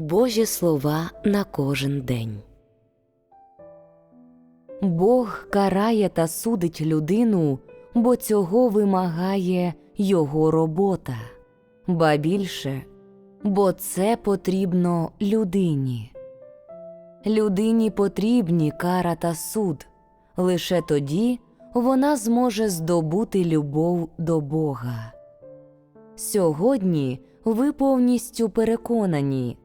Божі слова на кожен день. Бог карає та судить людину, бо цього вимагає його робота, ба більше, бо це потрібно людині. Людині потрібні кара та суд, лише тоді вона зможе здобути любов до Бога. Сьогодні ви повністю переконані,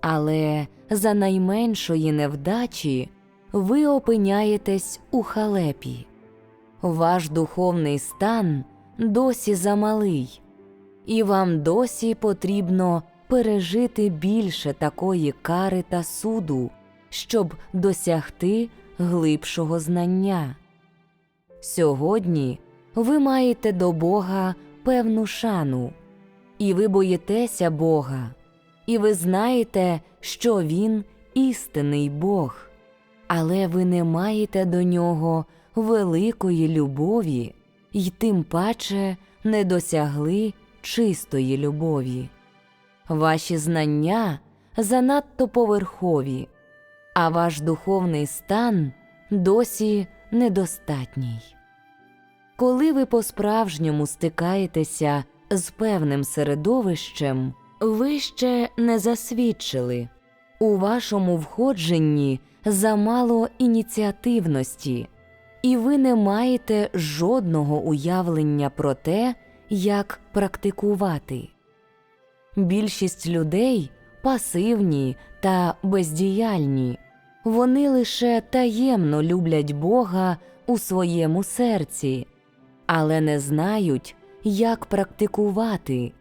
але за найменшої невдачі ви опиняєтесь у халепі. Ваш духовний стан досі замалий, і вам досі потрібно пережити більше такої кари та суду, щоб досягти глибшого знання. Сьогодні ви маєте до Бога певну шану, і ви боїтеся Бога, і ви знаєте, що Він істинний Бог, але ви не маєте до нього великої любові і тим паче не досягли чистої любові. Ваші знання занадто поверхові, а ваш духовний стан досі недостатній. Коли ви по-справжньому стикаєтеся з певним середовищем, ви ще не засвідчили. У вашому входженні замало ініціативності, і ви не маєте жодного уявлення про те, як практикувати. Більшість людей пасивні та бездіяльні, вони лише таємно люблять Бога у своєму серці, але не знають, як практикувати,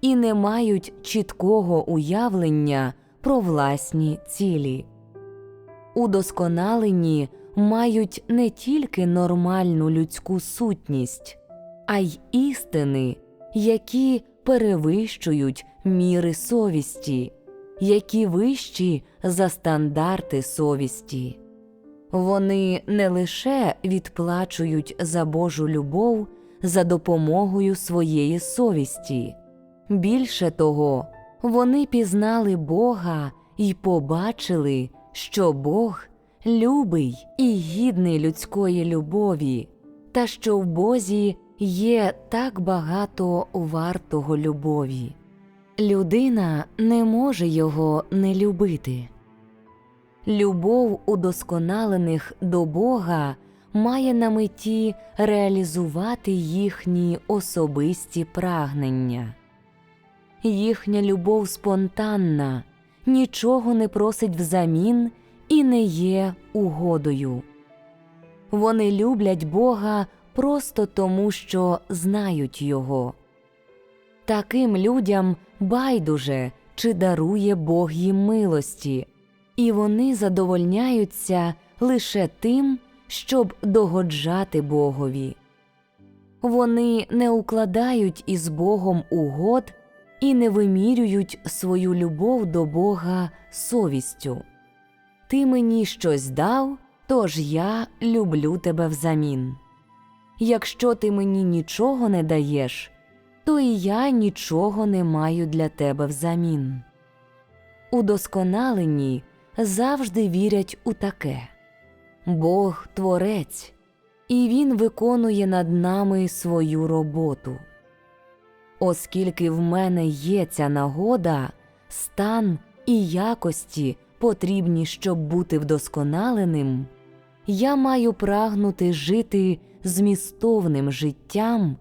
і не мають чіткого уявлення про власні цілі. Удосконалені мають не тільки нормальну людську сутність, а й істини, які перевищують міри совісті, які вищі за стандарти совісті. Вони не лише відплачують за Божу любов за допомогою своєї совісті, більше того, вони пізнали Бога і побачили, що Бог любий і гідний людської любові, та що в Бозі є так багато вартого любові. Людина не може його не любити. Любов удосконалених до Бога має на меті реалізувати їхні особисті прагнення. Їхня любов спонтанна, нічого не просить взамін і не є угодою. Вони люблять Бога просто тому, що знають Його. Таким людям байдуже чи дарує Бог їм милості, і вони задовольняються лише тим, щоб догоджати Богові. Вони не укладають із Богом угод і не вимірюють свою любов до Бога совістю. Ти мені щось дав, тож я люблю тебе взамін. Якщо ти мені нічого не даєш, то і я нічого не маю для тебе взамін. Удосконалені завжди вірять у таке Бог творець, і Він виконує над нами свою роботу. Оскільки в мене є ця нагода, стан і якості потрібні, щоб бути вдосконаленим, я маю прагнути жити змістовним життям,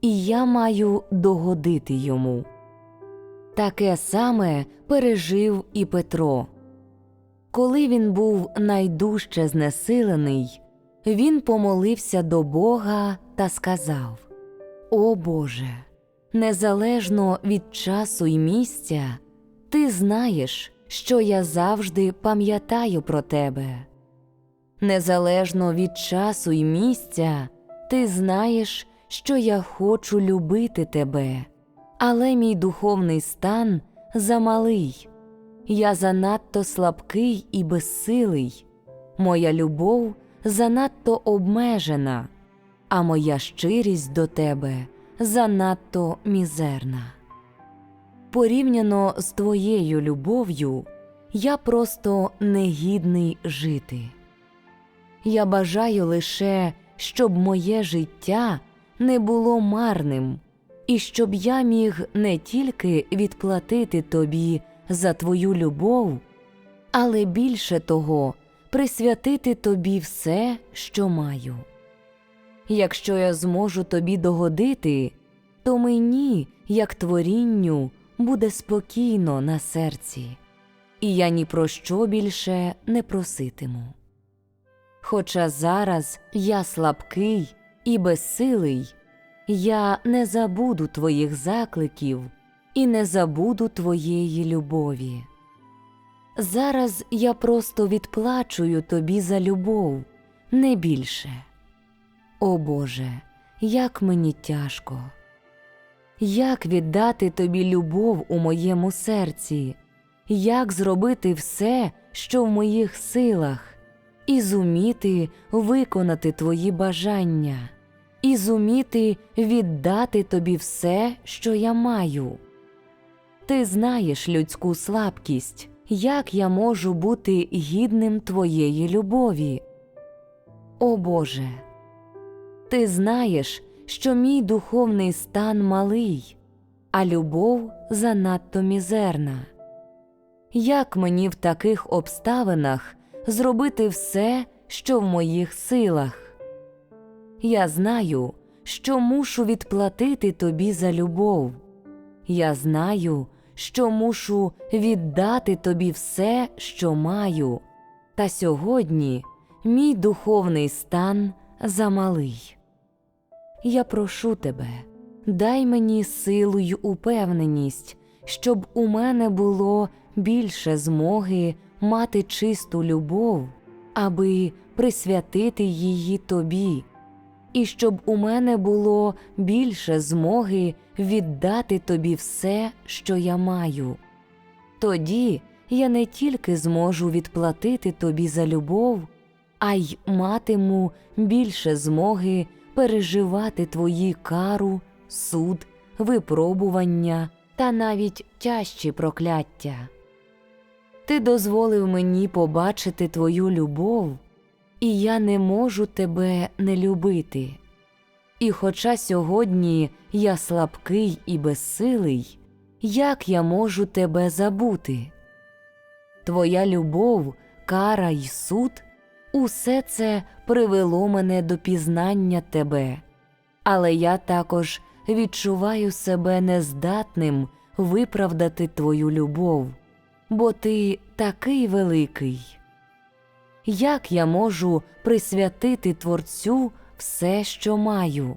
і я маю догодити йому. Таке саме пережив і Петро. Коли він був найдужче знесилений, він помолився до Бога та сказав: О Боже, незалежно від часу й місця, ти знаєш, що я завжди пам'ятаю про тебе. Незалежно від часу й місця, ти знаєш, що я хочу любити тебе, але мій духовний стан замалий, я занадто слабкий і безсилий, моя любов занадто обмежена, а моя щирість до тебе занадто мізерна. порівняно з твоєю любов'ю, я просто негідний жити. Я бажаю лише, щоб моє життя не було марним, і щоб я міг не тільки відплатити тобі за твою любов, але більше того, присвятити тобі все, що маю. Якщо я зможу тобі догодити, то мені, як творінню, буде спокійно на серці, і я ні про що більше не проситиму. Хоча зараз я слабкий і безсилий, я не забуду твоїх закликів і не забуду твоєї любові. Зараз я просто відплачую тобі за любов, не більше. О Боже, як мені тяжко, як віддати тобі любов у моєму серці, як зробити все, що в моїх силах, і зуміти виконати твої бажання, і зуміти віддати тобі все, що я маю. Ти знаєш людську слабкість, як я можу бути гідним твоєї любові. О Боже, ти знаєш, що мій духовний стан малий, а любов занадто мізерна. Як мені в таких обставинах зробити все, що в моїх силах? Я знаю, що мушу відплатити тобі за любов. Я знаю, що мушу віддати тобі все, що маю, та сьогодні мій духовний стан замалий. Я прошу тебе, дай мені силу й упевненість, щоб у мене було більше змоги мати чисту любов, аби присвятити її тобі, і щоб у мене було більше змоги віддати тобі все, що я маю. Тоді я не тільки зможу відплатити тобі за любов, а й матиму більше змоги переживати твої кару, суд, випробування та навіть тяжчі прокляття. Ти дозволив мені побачити твою любов, і я не можу тебе не любити. І хоча сьогодні я слабкий і безсилий, як я можу тебе забути? Твоя любов, кара й суд усе це привело мене до пізнання тебе, але я також відчуваю себе нездатним виправдати твою любов, бо ти такий великий. Як я можу присвятити Творцю все, що маю?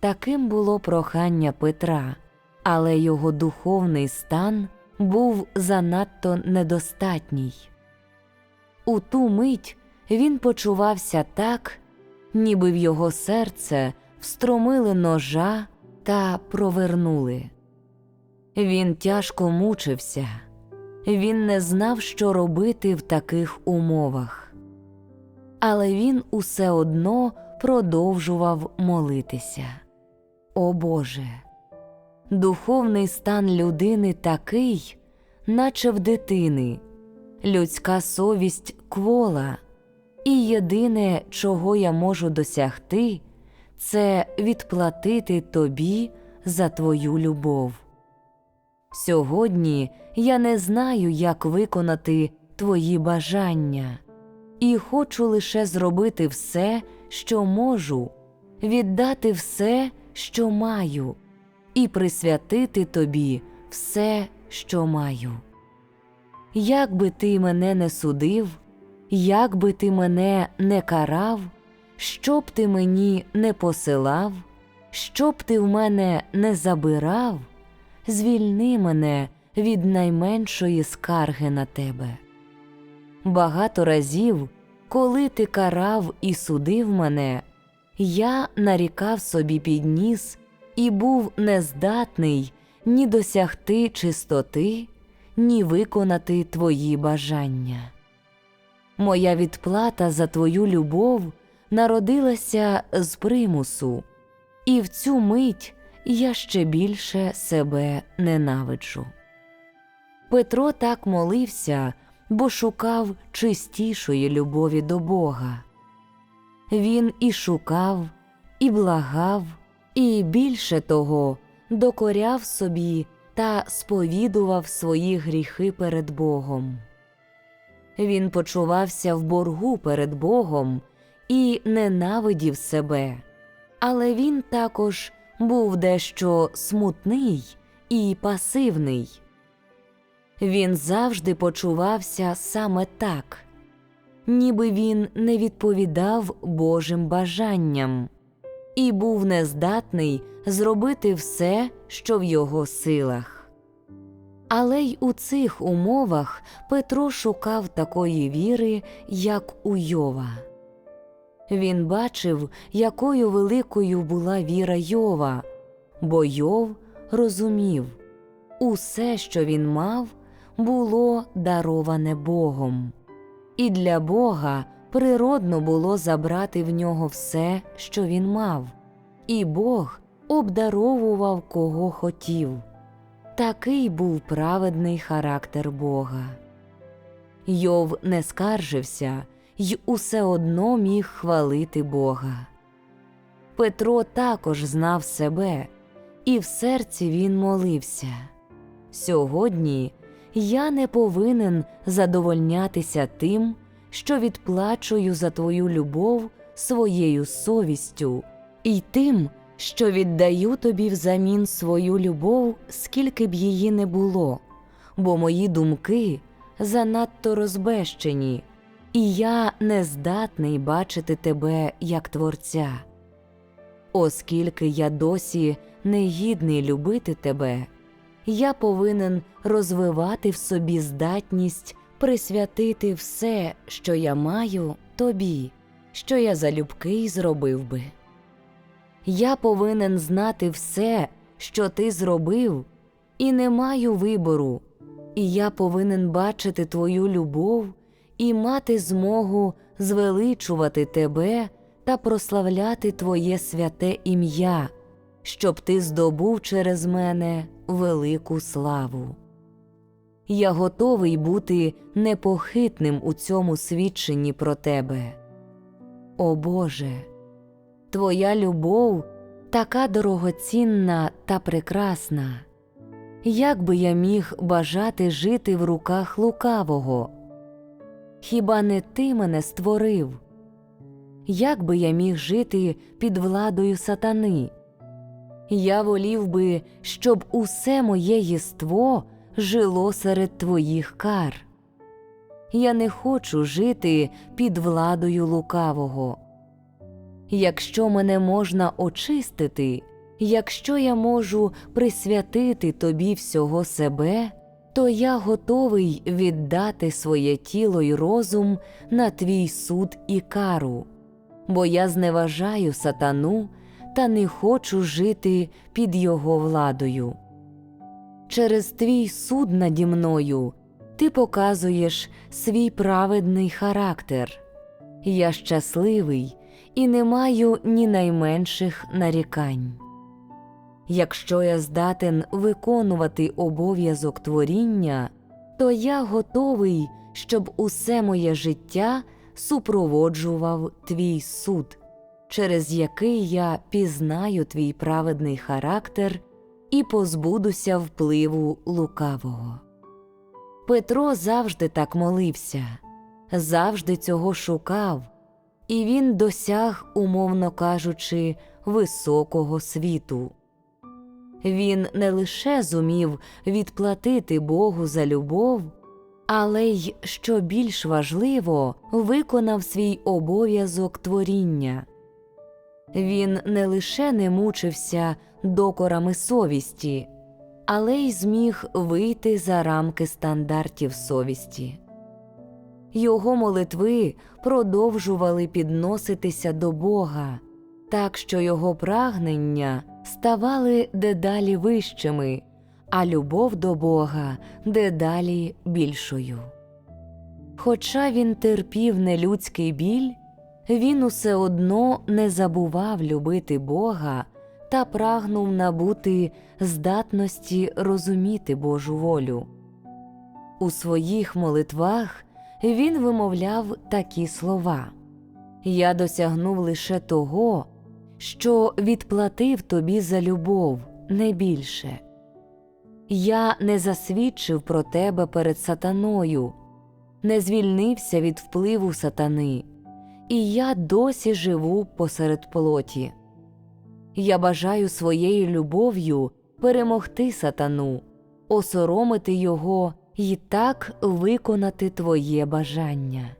Таким було прохання Петра, але його духовний стан був занадто недостатній. У ту мить він почувався так, ніби в його серце встромили ножа та провернули. Він тяжко мучився, він не знав, що робити в таких умовах, але він усе одно продовжував молитися. О Боже, духовний стан людини такий, наче в дитини, людська совість квола, і єдине, чого я можу досягти, це відплатити тобі за твою любов. Сьогодні я не знаю, як виконати твої бажання, і хочу лише зробити все, що можу, віддати все, що маю, і присвятити тобі все, що маю. Як би ти мене не судив, як би ти мене не карав, що б ти мені не посилав, що б ти в мене не забирав, звільни мене від найменшої скарги на тебе. Багато разів, коли ти карав і судив мене, я нарікав собі під ніс і був нездатний ні досягти чистоти, ні виконати твої бажання. Моя відплата за твою любов народилася з примусу, і в цю мить я ще більше себе ненавиджу. Петро так молився, бо шукав чистішої любові до Бога. Він і шукав, і благав, і більше того, докоряв собі та сповідував свої гріхи перед Богом. Він почувався в боргу перед Богом і ненавидів себе, але він також був дещо смутний і пасивний. Він завжди почувався саме так, ніби він не відповідав Божим бажанням і був нездатний зробити все, що в його силах. Але й у цих умовах Петро шукав такої віри, як у Йова. Він бачив, якою великою була віра Йова, бо Йов розумів усе, що він мав, було дароване Богом, і для Бога природно було забрати в нього все, що він мав, і Бог обдаровував кого хотів. Такий був праведний характер Бога. Йов не скаржився й усе одно міг хвалити Бога. Петро також знав себе, і в серці він молився. Сьогодні я не повинен задовольнятися тим, що відплачую за твою любов своєю совістю, і тим, що віддаю тобі взамін свою любов, скільки б її не було, бо мої думки занадто розбещені, і я не здатний бачити тебе як Творця. Оскільки я досі не гідний любити тебе, я повинен розвивати в собі здатність присвятити все, що я маю, тобі, що я залюбки й зробив би. Я повинен знати все, що ти зробив, і не маю вибору, і я повинен бачити твою любов і мати змогу звеличувати тебе та прославляти Твоє святе ім'я, щоб ти здобув через мене велику славу. Я готовий бути непохитним у цьому свідченні про тебе. О Боже, Твоя любов така дорогоцінна та прекрасна. Як би я міг бажати жити в руках лукавого? Хіба не ти мене створив? Як би я міг жити під владою сатани? Я волів би, щоб усе моє єство жило серед твоїх кар. Я не хочу жити під владою лукавого. Якщо мене можна очистити, якщо я можу присвятити тобі всього себе, то я готовий віддати своє тіло й розум на твій суд і кару, бо я зневажаю сатану та не хочу жити під його владою. Через твій суд наді мною ти показуєш свій праведний характер. Я щасливий і не маю ні найменших нарікань. Якщо я здатен виконувати обов'язок творіння, то я готовий, щоб усе моє життя супроводжував твій суд, через який я пізнаю твій праведний характер і позбудуся впливу лукавого. Петро завжди так молився, завжди цього шукав, і він досяг, умовно кажучи, високого світу. Він не лише зумів відплатити Богу за любов, але й, що більш важливо, виконав свій обов'язок творіння. Він не лише не мучився докорами совісті, але й зміг вийти за рамки стандартів совісті. Його молитви продовжували підноситися до Бога, так що його прагнення ставали дедалі вищими, а любов до Бога дедалі більшою. Хоча він терпів нелюдський біль, він усе одно не забував любити Бога та прагнув набути здатності розуміти Божу волю. У своїх молитвах він вимовляв такі слова Я досягнув лише того, що відплатив тобі за любов, не більше. Я не засвідчив про тебе перед сатаною, не звільнився від впливу сатани, і я досі живу посеред плоті. Я бажаю своєю любов'ю перемогти сатану, осоромити його і так виконати твоє бажання.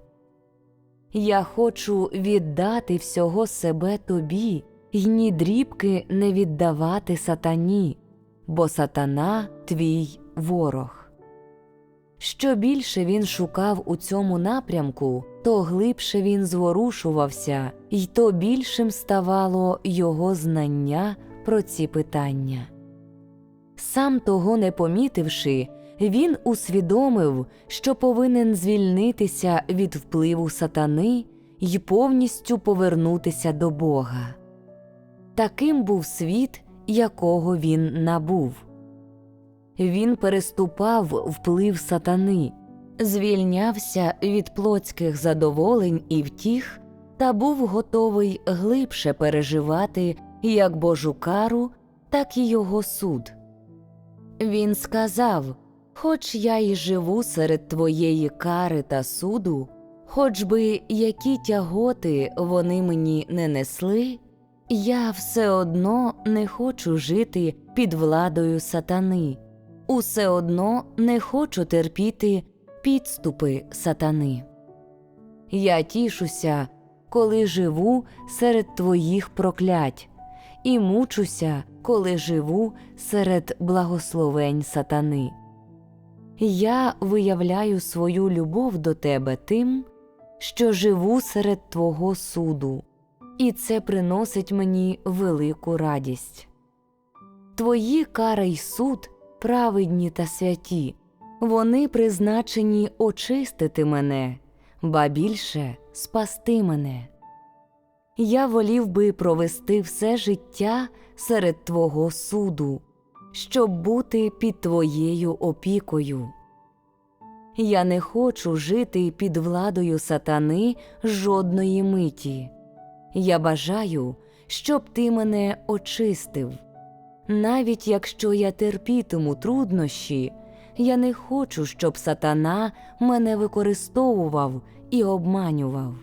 Я хочу віддати всього себе тобі й ні дрібки не віддавати сатані, бо сатана твій ворог. Що більше він шукав у цьому напрямку, то глибше він зворушувався, й то більшим ставало його знання про ці питання. Сам того не помітивши, він усвідомив, що повинен звільнитися від впливу сатани й повністю повернутися до Бога. Таким був світ, якого він набув. Він переступав вплив сатани, звільнявся від плотських задоволень і втіх та був готовий глибше переживати як Божу кару, так і його суд. Він сказав Хоч я й живу серед твоєї кари та суду, хоч би які тяготи вони мені не несли, я все одно не хочу жити під владою сатани, усе одно не хочу терпіти підступи сатани. Я тішуся, коли живу серед твоїх проклять, і мучуся, коли живу серед благословень сатани. Я виявляю свою любов до тебе тим, що живу серед Твого суду, і це приносить мені велику радість. Твої кара й суд праведні та святі, вони призначені очистити мене, ба більше спасти мене. Я волів би провести все життя серед Твого суду щоб бути під твоєю опікою. Я не хочу жити під владою сатани жодної миті. Я бажаю, щоб ти мене очистив. Навіть якщо я терпітиму труднощі, я не хочу, щоб сатана мене використовував і обманював.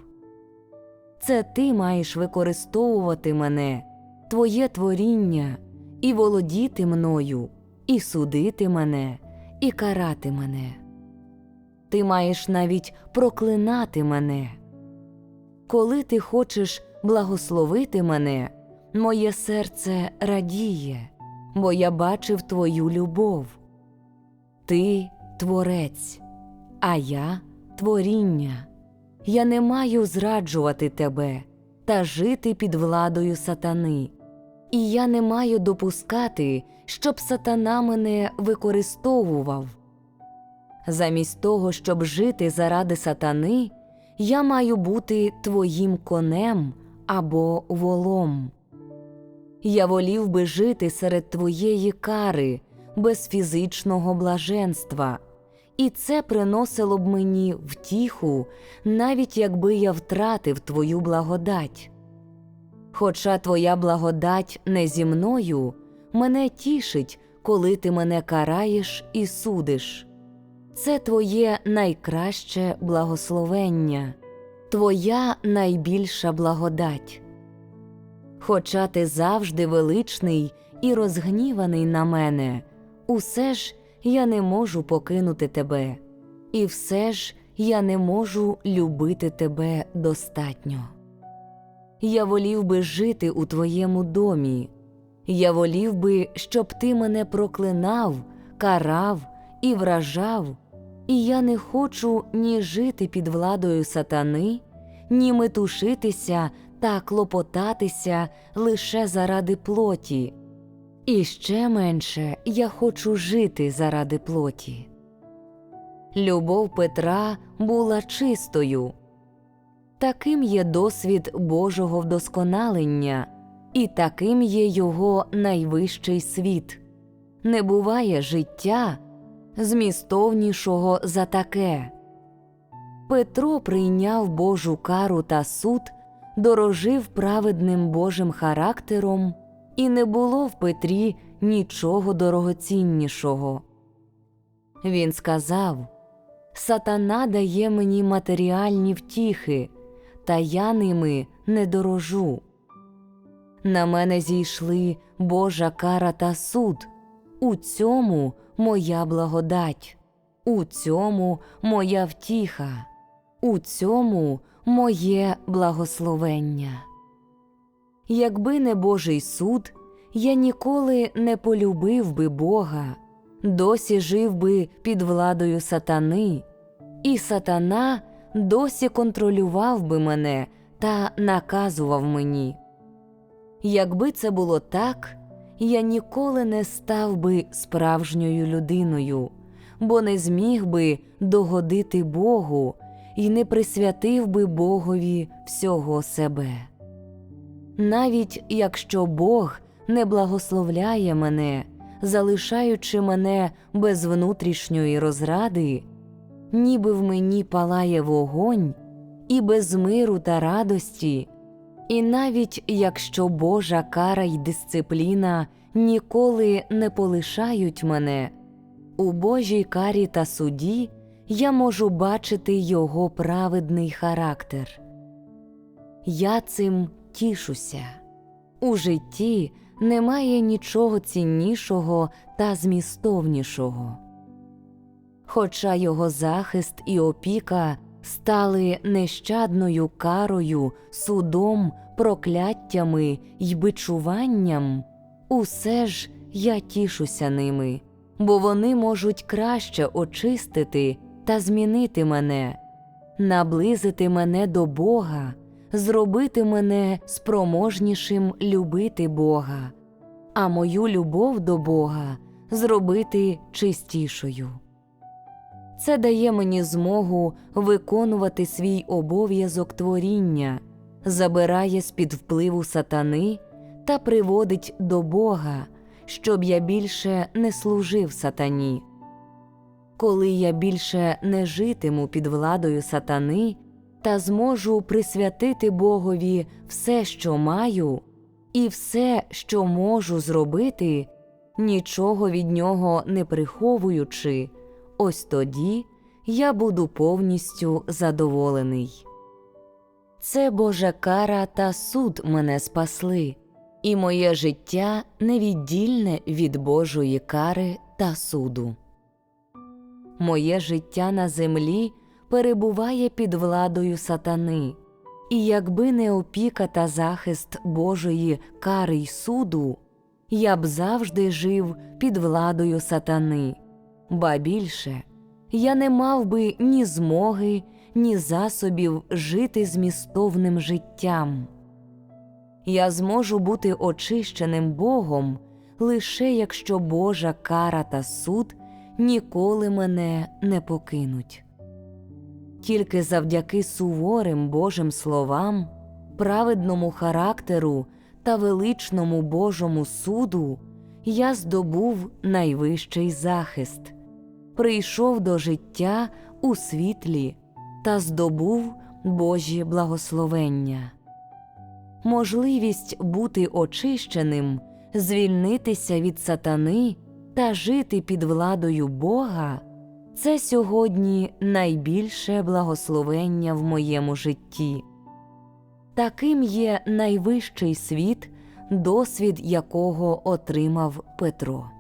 Це ти маєш використовувати мене, твоє творіння і володіти мною, і судити мене, і карати мене. Ти маєш навіть проклинати мене. Коли ти хочеш благословити мене, моє серце радіє, бо я бачив твою любов. Ти творець, а я творіння. Я не маю зраджувати тебе та жити під владою сатани. І я не маю допускати, щоб сатана мене використовував. Замість того, щоб жити заради сатани, я маю бути твоїм конем або волом. Я волів би жити серед твоєї кари без фізичного блаженства, і це приносило б мені втіху, навіть якби я втратив твою благодать. Хоча твоя благодать не зі мною, мене тішить, коли ти мене караєш і судиш. Це твоє найкраще благословення, твоя найбільша благодать. Хоча ти завжди величний і розгніваний на мене, усе ж я не можу покинути тебе, і все ж я не можу любити тебе достатньо. Я волів би жити у твоєму домі, я волів би, щоб ти мене проклинав, карав і вражав, і я не хочу ні жити під владою сатани, ні метушитися та клопотатися лише заради плоті, і ще менше я хочу жити заради плоті. Любов Петра була чистою. Таким є досвід Божого вдосконалення, і таким є його найвищий світ. Не буває життя змістовнішого за таке. Петро прийняв Божу кару та суд, дорожив праведним Божим характером, і не було в Петрі нічого дорогоціннішого. Він сказав Сатана дає мені матеріальні втіхи, та я ними не дорожу. На мене зійшли Божа кара та суд, у цьому моя благодать, у цьому моя втіха, у цьому моє благословення. Якби не Божий суд, я ніколи не полюбив би Бога, досі жив би під владою сатани, і сатана досі контролював би мене та наказував мені. Якби це було так, я ніколи не став би справжньою людиною, бо не зміг би догодити Богу і не присвятив би Богові всього себе. Навіть якщо Бог не благословляє мене, залишаючи мене без внутрішньої розради, ніби в мені палає вогонь, і без миру та радості. І навіть якщо Божа кара й дисципліна ніколи не полишають мене, у Божій карі та суді я можу бачити Його праведний характер. Я цим тішуся. У житті немає нічого ціннішого та змістовнішого. Хоча його захист і опіка стали нещадною карою, судом, прокляттями й бичуванням, усе ж я тішуся ними, бо вони можуть краще очистити та змінити мене, наблизити мене до Бога, зробити мене спроможнішим любити Бога, а мою любов до Бога зробити чистішою. Це дає мені змогу виконувати свій обов'язок творіння, забирає з під впливу сатани та приводить до Бога, щоб я більше не служив сатані. Коли я більше не житиму під владою сатани та зможу присвятити Богові все, що маю, і все, що можу зробити, нічого від нього не приховуючи ось тоді я буду повністю задоволений. Це Божа кара та суд мене спасли, і моє життя невіддільне від Божої кари та суду. Моє життя на землі перебуває під владою сатани, і якби не опіка та захист Божої кари й суду, я б завжди жив під владою сатани ба більше я не мав би ні змоги, ні засобів жити змістовним життям. Я зможу бути очищеним Богом лише якщо Божа кара та суд ніколи мене не покинуть. Тільки завдяки суворим Божим словам, праведному характеру та величному Божому суду я здобув найвищий захист прийшов до життя у світлі та здобув Божі благословення. Можливість бути очищеним, звільнитися від сатани та жити під владою Бога це сьогодні найбільше благословення в моєму житті. Таким є найвищий світ, досвід якого отримав Петро.